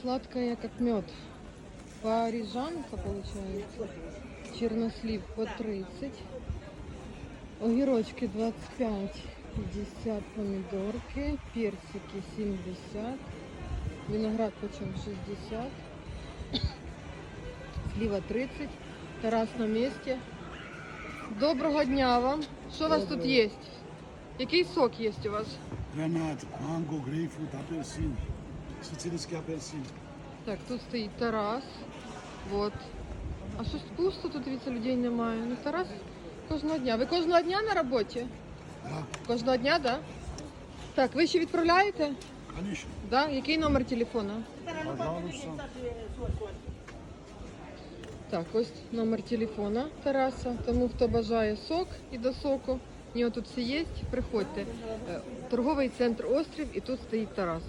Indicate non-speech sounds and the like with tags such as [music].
Сладкая, как мед. Парижанка получается. Чернослив по 30. Огірочки 25, 50 помідорки, персики 70, виноград почем 60, [coughs] слива 30, Тарас на місці. Доброго дня вам. Що у вас тут є? Який сок є у вас? Granat, mango, grapefruit, апельсин, Сицилийский апельсин. Так, тут стоїть Тарас. Вот. А щось пусто, тут дивіться, людей немає. Ну, Тарас кожного дня. Ви кожного дня на роботі? Да, Кожного дня, так? Да? Так, ви ще відправляєте? конечно. Да? Який номер телефона? Пожалуйста. Так, ось номер телефона Тараса. Тому хто бажає сок і до соку. У нього тут все є. Приходьте. Е, Торговий центр Острів і тут стоїть Тарас.